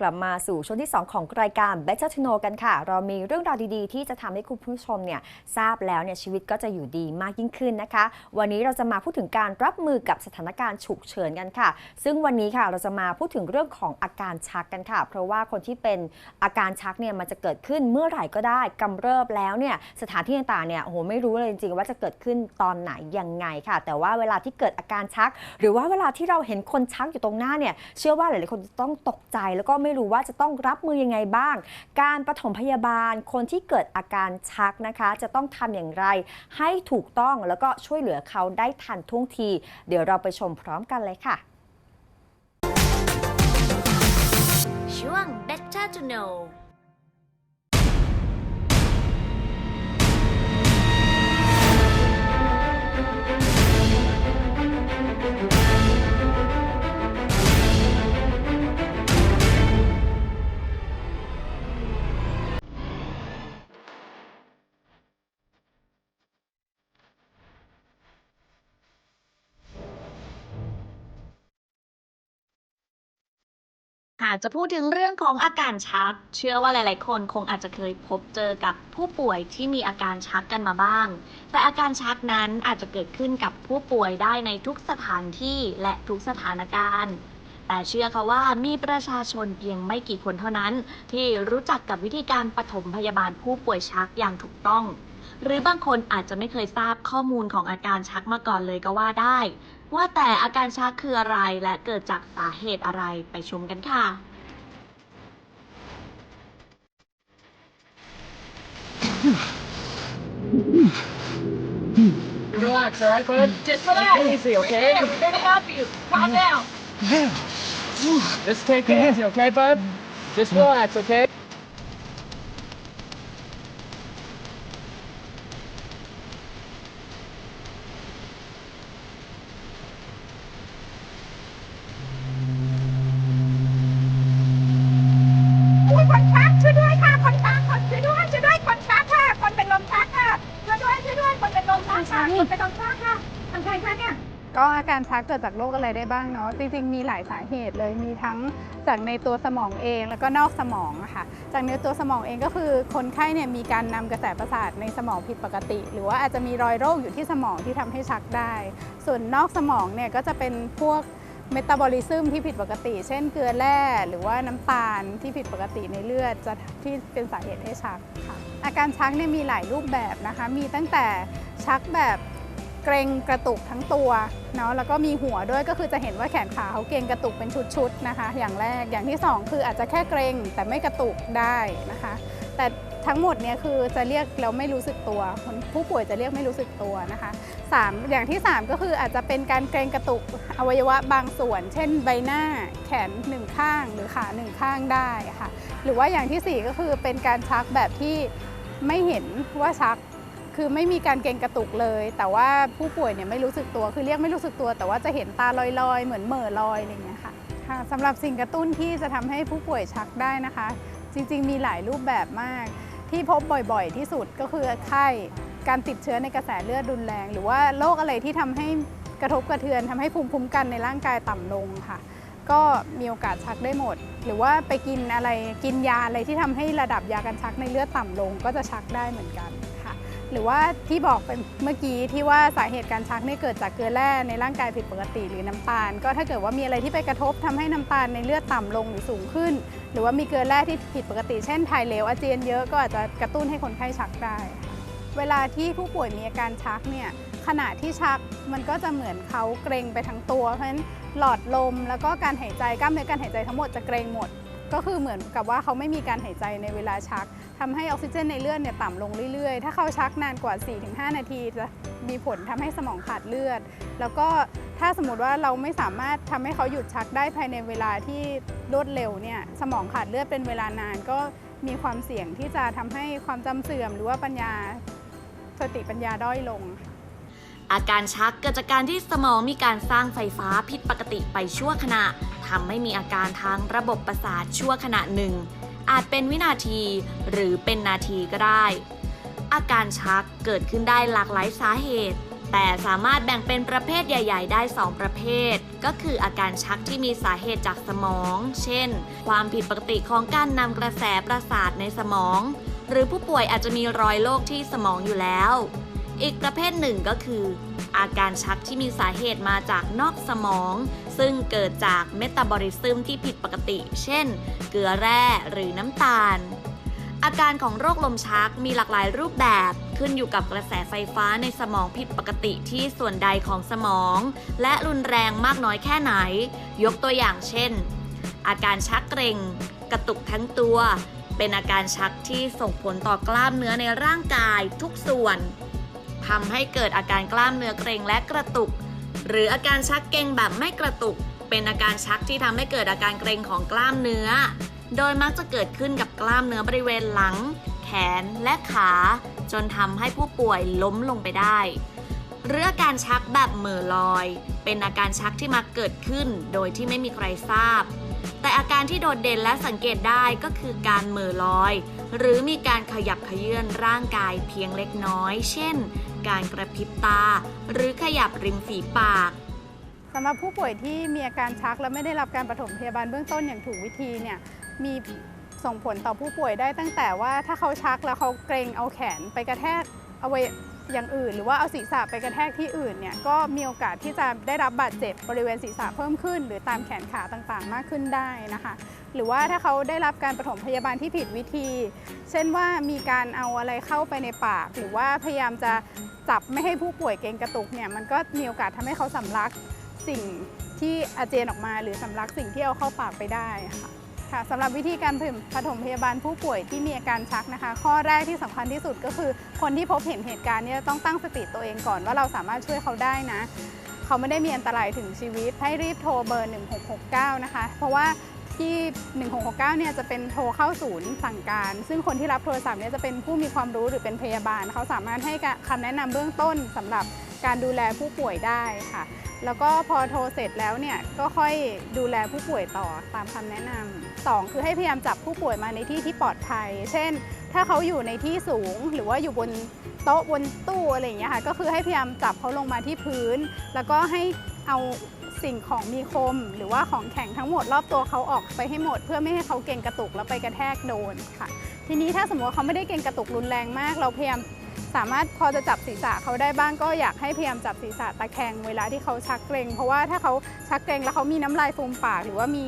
กลับมาสู่ช่วงที่ 2 ของรายการ Better to Know กันค่ะ เรามีเรื่องราวดีๆ ที่จะทำให้คุณผู้ชมเนี่ยทราบแล้วเนี่ยชีวิตก็จะอยู่ดีมากยิ่งขึ้นนะคะ วันนี้เราจะมาพูดถึงการรับมือกับสถานการณ์ฉุกเฉินกันค่ะ ซึ่งวันนี้ค่ะเราจะมาพูดถึงเรื่องของอาการชักกันค่ะ เพราะว่าคนที่เป็นอาการชักเนี่ยมันจะเกิดขึ้นเมื่อไหร่ก็ได้กำเริบแล้วเนี่ยสถานที่ต่างๆเนี่ยโอ้โหไม่รู้เลยจริงๆว่าจะเกิดขึ้นตอนไหนยังไงค่ะ แต่ว่าเวลาที่เกิดอาการชัก หรือว่าเวลาที่เราเห็นคนชักอยู่ตรงหน้าเนี่ยเชื่อว่าหลายๆคนต้องตกใจแล้วก็ไม่ไม่รู้ว่าจะต้องรับมือยังไงบ้าง การปฐมพยาบาลคนที่เกิดอาการชักนะคะ จะต้องทำอย่างไร ให้ถูกต้องแล้วก็ช่วยเหลือเขาได้ทันท่วงที เดี๋ยวเราไปชมพร้อมกันเลยค่ะ ช่วง Better to Know จะพูดถึงเรื่องของอาการชัก เชื่อว่าหลาย ๆ คนคงอาจจะเคยพบเจอกับผู้ป่วยที่มีอาการชักกันมาบ้าง แต่อาการชักนั้นอาจจะเกิดขึ้นกับผู้ป่วยได้ในทุกสถานที่และทุกสถานการณ์ แต่เชื่อค่ะว่ามีประชาชนเพียงไม่กี่คนเท่านั้น ที่รู้จักกับวิธีการปฐมพยาบาลผู้ป่วยชักอย่างถูกต้องหรือบางคนอาจจะไม่เคยทราบข้อมูลของอาการชักมาก่อนเลยก็ว่าได้ ว่าแต่อาการชักคืออะไรและเกิดจากสาเหตุอะไรไปชมกันค่ะ Relax, all right, bud? Just relax. Easy, okay? We're gonna help you. Calm down. Just take it easy, okay, bud? Just relax, okay? อุ้ยคนชักช่วยด้วยค่ะคนชักคนช่วยด้วยช่วยด้วยคนชักค่ะ คนเป็นลมชักค่ะช่วยด้วยช่วยด้วยคนเป็นล มชักค่ะคนชักค่ะทำใครคะเนี่ย ก็อาการชักเกิดจากโรคอะไรได้บ้างเนาะจริงๆ มีหลายสาเหตุเลยมีทั้งจากในตัวสมองเองแล้วก็นอกสมองอะค่ะจากในตัวสมองเองก็คือคนไข้เนี่ยมีการนำกระแสประสาทในสมองผิดปกติ หรือว่าอาจจะมีรอยโรคอยู่ที่สมองที่ทำให้ชักได้ ส่วนนอกสมองเนี่ยก็จะเป็นพวกเมตาบอลิซึมที่ผิดปกติ เช่นเกลือแร่หรือว่าน้ำตาลที่ผิดปกติในเลือดจะที่เป็นสาเหตุให้ชักค่ะอาการชักเนี่ยมีหลายรูปแบบนะคะ มีตั้งแต่ชักแบบ เกรงกระตุกทั้งตัวเนาะแล้วก็มีหัวด้วยก็คือจะเห็นว่าแขนขาเขาเกรงกระตุกเป็นชุดๆนะคะ อย่างแรกอย่างที่สองคืออาจจะแค่เกรงแต่ไม่กระตุกได้นะคะ แต่ทั้งหมดเนี่ยคือจะเรียกแล้วไม่รู้สึกตัวคนผู้ป่วยจะเรียกไม่รู้สึกตัวนะคะสามอย่างที่สามก็คืออาจจะเป็นการเกรงกระตุกอวัยวะบางส่วน เช่นใบหน้าแขนหนึ่งข้างหรือขาหนึ่งข้างได้ค่ะหรือว่าอย่างที่สี่ก็คือเป็นการชักแบบที่ไม่เห็นว่าชัก คือไม่มีการเกรงกระตุกเลย แต่ว่าผู้ป่วยเนี่ยไม่รู้สึกตัวคือเรียกไม่รู้สึกตัว แต่ว่าจะเห็นตาลอยๆ เหมือนเหม่อลอยอะไรอย่างเงี้ยค่ะค่ะสำหรับสิ่งกระตุ้นที่จะทำให้ผู้ป่วยชักได้นะคะ จริงๆ มีหลายรูปแบบมาก ที่พบบ่อยๆ ที่สุดก็คือไข้การติดเชื้อในกระแสเลือดรุนแรง หรือว่าโรคอะไรที่ทำให้กระทบกระเทือนทำให้ภูมิคุ้มกันในร่างกายต่ำลงค่ะ ก็มีโอกาสชักได้หมด หรือว่าไปกินอะไรกินยาอะไรที่ทำให้ระดับยากันชักในเลือดต่ำลง ก็จะชักได้เหมือนกัน หรือว่าที่บอกไปเมื่อกี้ที่ว่าสาเหตุการชักเนี่ยเกิดจากเกลือแร่ในร่างกายผิดปกติหรือน้ำตาล ก็ถ้าเกิดว่ามีอะไรที่ไปกระทบทำให้น้ำตาลในเลือดต่ำลงหรือสูงขึ้น หรือว่ามีเกลือแร่ที่ผิดปกติ เช่นถ่ายเหลวอาเจียนเยอะก็อาจจะกระตุ้นให้คนไข้ชักได้ เวลาที่ผู้ป่วยมีอาการชักเนี่ยขณะที่ชักมันก็จะเหมือนเขาเกรงไปทั้งตัว เพราะฉะนั้นหลอดลมแล้วก็การหายใจกล้ามเนื้อการหายใจทั้งหมดจะเกรงหมด ก็คือเหมือนกับว่าเขาไม่มีการหายใจในเวลาชัก ทำให้ออกซิเจนในเลือดเนี่ยต่ำลงเรื่อยๆ ถ้าเขาชักนานกว่า 4-5 นาทีจะมีผลทำให้สมองขาดเลือด แล้วก็ถ้าสมมติว่าเราไม่สามารถทำให้เขาหยุดชักได้ภายในเวลาที่รวดเร็วเนี่ยสมองขาดเลือดเป็นเวลานานก็มีความเสี่ยงที่จะทำให้ความจำเสื่อม หรือว่าปัญญาสติปัญญาด้อยลง อาการชักเกิดจากการที่สมองมีการสร้างไฟฟ้าผิดปกติไปชั่วขณะทำให้มีอาการทางระบบประสาทชั่วขณะหนึ่ง อาจเป็นวินาที หรือเป็นนาทีก็ได้ อาการชักเกิดขึ้นได้หลากหลายสาเหตุ แต่สามารถแบ่งเป็นประเภทใหญ่ ๆ ได้ 2 ประเภท ก็คืออาการชักที่มีสาเหตุจากสมอง เช่น ความผิดปกติของการนำกระแสประสาทในสมอง หรือผู้ป่วยอาจจะมีรอยโรคที่สมองอยู่แล้ว อีกประเภทหนึ่งก็คือ อาการชักที่มีสาเหตุมาจากนอกสมอง ซึ่งเกิดจากเมตาบอลิซึมที่ผิดปกติ เช่น เกลือแร่หรือน้ำตาล อาการของโรคลมชักมีหลากหลายรูปแบบขึ้นอยู่กับกระแสไฟฟ้าในสมองผิดปกติที่ส่วนใดของสมอง และรุนแรงมากน้อยแค่ไหน ยกตัวอย่างเช่น อาการชักเกร็ง กระตุกทั้งตัวเป็นอาการชักที่ส่งผลต่อกล้ามเนื้อในร่างกายทุกส่วน ทำให้เกิดอาการกล้ามเนื้อเกร็งและกระตุก หรืออาการชักเกร็งแบบไม่กระตุก เป็นอาการชักที่ทำให้เกิดอาการเกร็งของกล้ามเนื้อ โดยมักจะเกิดขึ้นกับกล้ามเนื้อบริเวณหลัง แขนและขา จนทำให้ผู้ป่วยล้มลงไปได้ หรืออาการชักแบบเหม่อลอย เป็นอาการชักที่มักเกิดขึ้น โดยที่ไม่มีใครทราบ แต่อาการที่โดดเด่นและสังเกตได้ก็คือการเหม่อลอย หรือมีการขยับเขยื่อนร่างกายเพียงเล็กน้อย เช่น การกระพริบตา หรือขยับริมฝีปากสำหรับผู้ป่วยที่มีอาการชักและไม่ได้รับการปฐมพยาบาลเบื้องต้นอย่างถูกวิธีเนี่ยมีส่งผลต่อผู้ป่วยได้ตั้งแต่ว่าถ้าเขาชักแล้วเขาเกรงเอาแขนไปกระแทกเอาไว้อย่างอื่น หรือว่าเอาศีรษะไปกระแทกที่อื่นเนี่ยก็มีโอกาสที่จะได้รับบาดเจ็บบริเวณศีรษะเพิ่มขึ้น หรือตามแขนขาต่างๆ มากขึ้นได้นะคะ หรือว่าถ้าเขาได้รับการปฐมพยาบาลที่ผิดวิธี เช่นว่ามีการเอาอะไรเข้าไปในปาก หรือว่าพยายามจะจับไม่ให้ผู้ป่วยเกรงกระตุกเนี่ยมันก็มีโอกาสทำให้เขาสำลักสิ่งที่อาเจียนออกมา หรือสำลักสิ่งที่เอาเข้าปากไปได้ค่ะค่ะสำหรับวิธีการปฐมพยาบาลผู้ป่วยที่มีอาการชักนะคะ ข้อแรกที่สำคัญที่สุดก็คือ คนที่พบเห็นเหตุการณ์เนี้ต้องตั้งสติตัวเองก่อนว่าเราสามารถช่วยเขาได้นะ เขาไม่ได้มีอันตรายถึงชีวิต ให้รีบโทรเบอร์ 1669 นะคะ เพราะว่า ที่ 1669 เนี่ยจะเป็นโทรเข้าศูนย์สั่งการ ซึ่งคนที่รับโทรศัพท์เนี่ยจะเป็นผู้มีความรู้หรือเป็นพยาบาล เขาสามารถให้คำแนะนำเบื้องต้นสำหรับการดูแลผู้ป่วยได้ค่ะ แล้วก็พอโทรเสร็จแล้วเนี่ยก็ค่อยดูแลผู้ป่วยต่อตามคำแนะนำสองคือให้พยายามจับผู้ป่วยมาในที่ที่ปลอดภัย เช่น ถ้าเขาอยู่ในที่สูงหรือว่าอยู่บนโต๊ะบนตู้อะไรอย่างเงี้ยค่ะ ก็คือให้พยายามจับเขาลงมาที่พื้น แล้วก็ให้เอา สิ่งของมีคม หรือว่าของแข็งทั้งหมดรอบตัวเขาออกไปให้หมด เพื่อไม่ให้เขาเก่งกระตุกแล้วไปกระแทกโดนค่ะ ทีนี้ถ้าสมมติว่าเขาไม่ได้เก่งกระตุกรุนแรงมาก เราพยายามสามารถพอจะจับศีรษะเขาได้บ้างก็อยากให้พยายามจับศีรษะตะแคงเวลาที่เขาชักเกรงเพราะว่าถ้าเขาชักเกรงแล้วเขามีน้ำลายฟูมปาก หรือว่ามี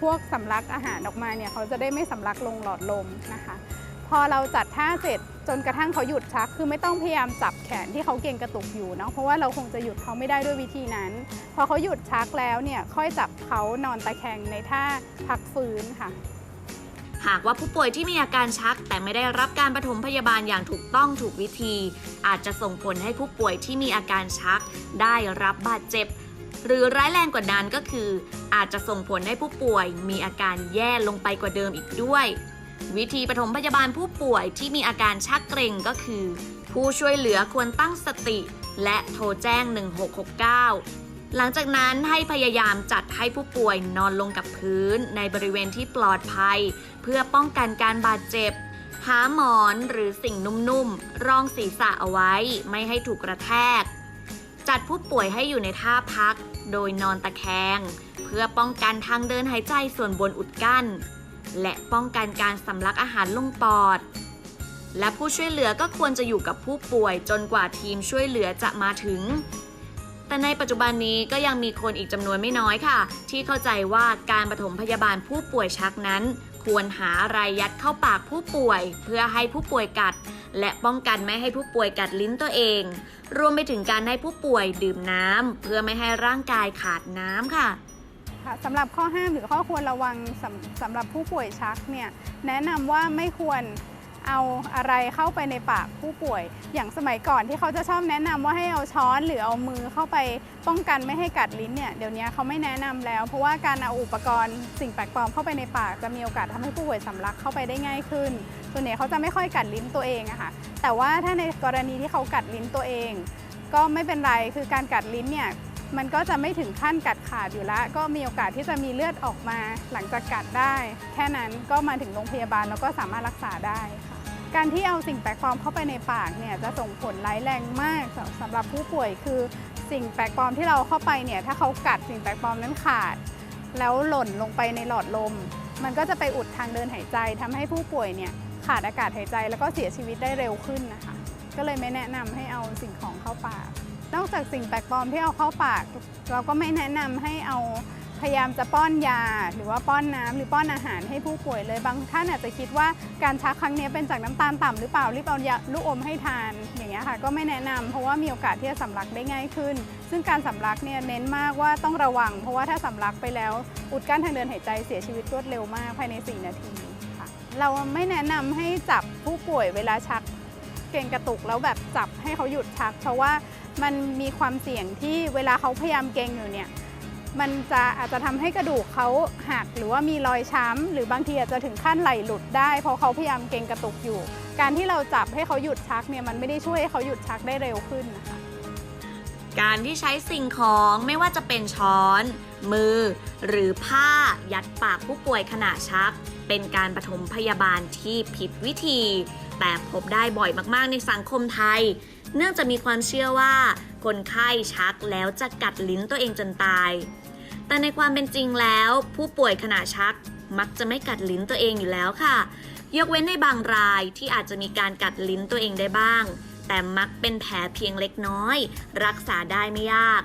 พวกสำลักอาหารออกมาเนี่ยเขาจะได้ไม่สำลักลงหลอดลมนะคะ พอเราจัดท่าเสร็จ จนกระทั่งเขาหยุดชัก คือไม่ต้องพยายามจับแขนที่เขาเก่งกระตุกอยู่เนาะ เพราะว่าเราคงจะหยุดเขาไม่ได้ด้วยวิธีนั้น พอเขาหยุดชักแล้วเนี่ย ค่อยจับเขานอนตะแคงในท่าพักฟื้นค่ะ หากว่าผู้ป่วยที่มีอาการชัก แต่ไม่ได้รับการปฐมพยาบาลอย่างถูกต้องถูกวิธี อาจจะส่งผลให้ผู้ป่วยที่มีอาการชัก ได้รับบาดเจ็บ หรือร้ายแรงกว่านั้นก็คือ อาจจะส่งผลให้ผู้ป่วยมีอาการแย่ลงไปกว่าเดิมอีกด้วย วิธีปฐมพยาบาลผู้ป่วยที่มีอาการชักเกร็งก็คือ ผู้ช่วยเหลือควรตั้งสติ และโทรแจ้ง 1669 หลังจากนั้นให้พยายามจัดให้ผู้ป่วยนอนลงกับพื้นในบริเวณที่ปลอดภัย เพื่อป้องกันการบาดเจ็บ หาหมอนหรือสิ่งนุ่มๆ รองศีรษะเอาไว้ไม่ให้ถูกกระแทก จัดผู้ป่วยให้อยู่ในท่าพัก โดยนอนตะแคง เพื่อป้องกันทางเดินหายใจส่วนบนอุดกั้น และป้องกันการสำลักอาหารลงปอด และผู้ช่วยเหลือก็ควรจะอยู่กับผู้ป่วยจนกว่าทีมช่วยเหลือจะมาถึง แต่ในปัจจุบันนี้ก็ยังมีคนอีกจำนวนไม่น้อยค่ะ ที่เข้าใจว่าการปฐมพยาบาลผู้ป่วยชักนั้น ควรหาอะไรยัดเข้าปากผู้ป่วย เพื่อให้ผู้ป่วยกัด และป้องกันไม่ให้ผู้ป่วยกัดลิ้นตัวเอง รวมไปถึงการให้ผู้ป่วยดื่มน้ำเพื่อไม่ให้ร่างกายขาดน้ำค่ะ ค่ะสำหรับข้อห้ามหรือข้อควรระวังสำสำหรับผู้ป่วยชักเนี่ยแนะนำว่าไม่ควรเอาอะไรเข้าไปในปากผู้ป่วย อย่างสมัยก่อนที่เขาจะชอบแนะนำว่าให้เอาช้อนหรือเอามือเข้าไปป้องกันไม่ให้กัดลิ้นเนี่ยเดี๋ยวนี้เขาไม่แนะนำแล้ว เพราะว่าการเอาอุปกรณ์สิ่งแปลกปลอมเข้าไปในปากจะมีโอกาสทำให้ผู้ป่วยสำลักเข้าไปได้ง่ายขึ้นส่วนใหญ่เขาจะไม่ค่อยกัดลิ้นตัวเองอะค่ะแต่ว่าถ้าในกรณีที่เขากัดลิ้นตัวเอง ก็ไม่เป็นไรคือการกัดลิ้นเนี่ย มันก็จะไม่ถึงขั้นกัดขาดอยู่แล้ว ก็มีโอกาสที่จะมีเลือดออกมาหลังจากกัดได้ แค่นั้นก็มาถึงโรงพยาบาลแล้วก็สามารถรักษาได้ค่ะการที่เอาสิ่งแปลกปลอมเข้าไปในปากเนี่ยจะส่งผลร้ายแรงมากสำสำหรับผู้ป่วยคือสิ่งแปลกปลอมที่เราเข้าไปเนี่ยถ้าเขากัดสิ่งแปลกปลอมนั้นขาด แล้วหล่นลงไปในหลอดลม มันก็จะไปอุดทางเดินหายใจทำให้ผู้ป่วยเนี่ยขาดอากาศหายใจแล้วก็เสียชีวิตได้เร็วขึ้นนะคะ ก็เลยไม่แนะนำให้เอาสิ่งของเข้าปาก นอกจากสิ่งแปลกปลอมที่เอาเข้าปาก เราก็ไม่แนะนำให้เอาพยายามจะป้อนยา หรือว่าป้อนน้ำหรือป้อนอาหารให้ผู้ป่วยเลยบางท่านอาจจะคิดว่าการชักครั้งนี้เป็นจากน้ำตาลต่ำหรือเปล่ารีบเอายาลูกอมให้ทานอย่างเงี้ยค่ะก็ไม่แนะนำเพราะว่ามีโอกาสที่จะสำลักได้ง่ายขึ้น ซึ่งการสำลักเนี่ยเน้นมากว่าต้องระวัง เพราะว่าถ้าสำลักไปแล้ว อุดกั้นทางเดินหายใจเสียชีวิตรวดเร็วมากภายใน 4 นาทีค่ะเราไม่แนะนำให้จับผู้ป่วยเวลาชักเกรงกระตุกแล้วแบบจับให้เขาหยุดชัก เพราะว่า มันมีความเสี่ยงที่เวลาเขาพยายามเกงอยู่เนี่ยมันจะอาจจะทำให้กระดูกเขาหักหรือว่ามีรอยช้ำหรือบางทีอาจจะถึงขั้นไหลหลุดได้ เพราะเขาพยายามเกงกระตุกอยู่ การที่เราจับให้เขาหยุดชักเนี่ยมันไม่ได้ช่วยให้เขาหยุดชักได้เร็วขึ้นนะคะการที่ใช้สิ่งของไม่ว่าจะเป็นช้อน มือ หรือผ้ายัดปากผู้ป่วยขณะชัก เป็นการปฐมพยาบาลที่ผิดวิธี แต่พบได้บ่อยมากๆในสังคมไทย เนื่องจากมีความเชื่อว่า คนไข้ชักแล้วจะกัดลิ้นตัวเองจนตาย แต่ในความเป็นจริงแล้ว ผู้ป่วยขณะชักมักจะไม่กัดลิ้นตัวเองอยู่แล้วค่ะ ยกเว้นในบางรายที่อาจจะมีการกัดลิ้นตัวเองได้บ้าง แต่มักเป็นแผลเพียงเล็กน้อย รักษาได้ไม่ยาก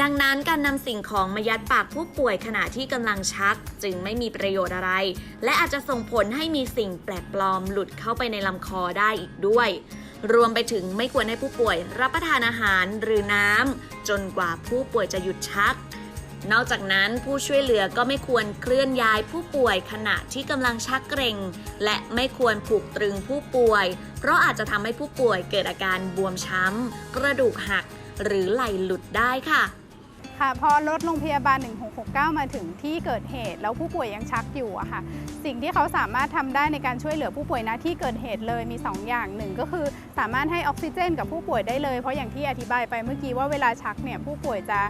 ดังนั้นการนำสิ่งของมายัดปากผู้ป่วยขณะที่กำลังชักจึงไม่มีประโยชน์อะไร และอาจจะส่งผลให้มีสิ่งแปลกปลอมหลุดเข้าไปในลำคอได้อีกด้วย รวมไปถึงไม่ควรให้ผู้ป่วยรับประทานอาหารหรือน้ำจนกว่าผู้ป่วยจะหยุดชัก นอกจากนั้นผู้ช่วยเหลือก็ไม่ควรเคลื่อนย้ายผู้ป่วยขณะที่กำลังชักเกร็ง และไม่ควรผูกตรึงผู้ป่วย เพราะอาจจะทำให้ผู้ป่วยเกิดอาการบวมช้ำ กระดูกหัก หรือไหล่หลุดได้ค่ะ ค่ะพอรถโรงพยาบาล 1669 มาถึงที่เกิดเหตุ แล้วผู้ป่วยยังชักอยู่อะค่ะ สิ่งที่เขาสามารถทำได้ในการช่วยเหลือผู้ป่วยนะที่เกิดเหตุเลยมี 2 อย่างหนึ่งก็คือสามารถให้ออกซิเจนกับผู้ป่วยได้เลย เพราะอย่างที่อธิบายไปเมื่อกี้ว่าเวลาชักเนี่ยผู้ป่วยจะ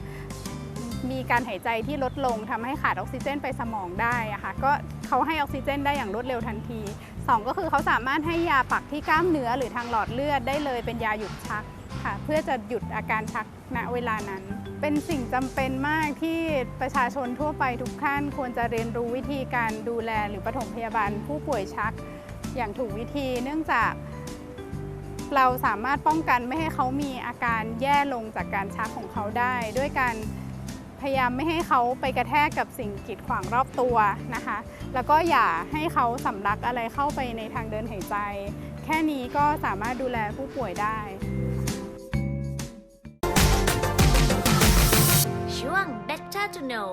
มีการหายใจที่ลดลงทำให้ขาดออกซิเจนไปสมองได้อะค่ะก็เขาให้ออกซิเจนได้อย่างรวดเร็วทันที สองก็คือเขาสามารถให้ยาปักที่กล้ามเนื้อหรือทางหลอดเลือดได้เลยเป็นยาหยุดชักค่ะ เพื่อจะหยุดอาการชักณเวลานั้น เป็นสิ่งจำเป็นมากที่ประชาชนทั่วไปทุกท่านควรจะเรียนรู้วิธีการดูแลหรือปฐมพยาบาลผู้ป่วยชักอย่างถูกวิธี เนื่องจากเราสามารถป้องกันไม่ให้เขามีอาการแย่ลงจากการชักของเขาได้ ด้วยการ พยายามไม่ให้เขาไปกระแทกกับสิ่งกีดขวางรอบตัวนะคะ แล้วก็อย่าให้เขาสำลักอะไรเข้าไปในทางเดินหายใจ แค่นี้ก็สามารถดูแลผู้ป่วยได้ ช่วง Better to know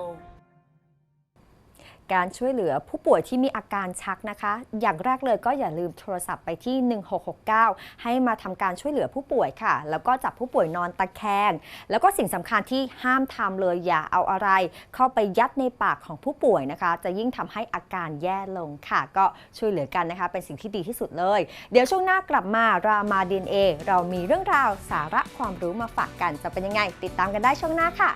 การช่วยเหลือผู้ป่วยที่มีอาการชักนะคะ อย่างแรกเลยก็อย่าลืมโทรศัพท์ไปที่ 1669 ให้มาทำการช่วยเหลือผู้ป่วยค่ะ แล้วก็จับผู้ป่วยนอนตะแคง แล้วก็สิ่งสำคัญที่ห้ามทำเลยอย่าเอาอะไร เข้าไปยัดในปากของผู้ป่วยนะคะ จะยิ่งทำให้อาการแย่ลงค่ะ ก็ช่วยเหลือกันนะคะ เป็นสิ่งที่ดีที่สุดเลย เดี๋ยวช่วงหน้ากลับมารามาดีเอเรามีเรื่องราวสาระความรู้มาฝากกันจะเป็นยังไง ติดตามกันได้ช่วงหน้าค่ะ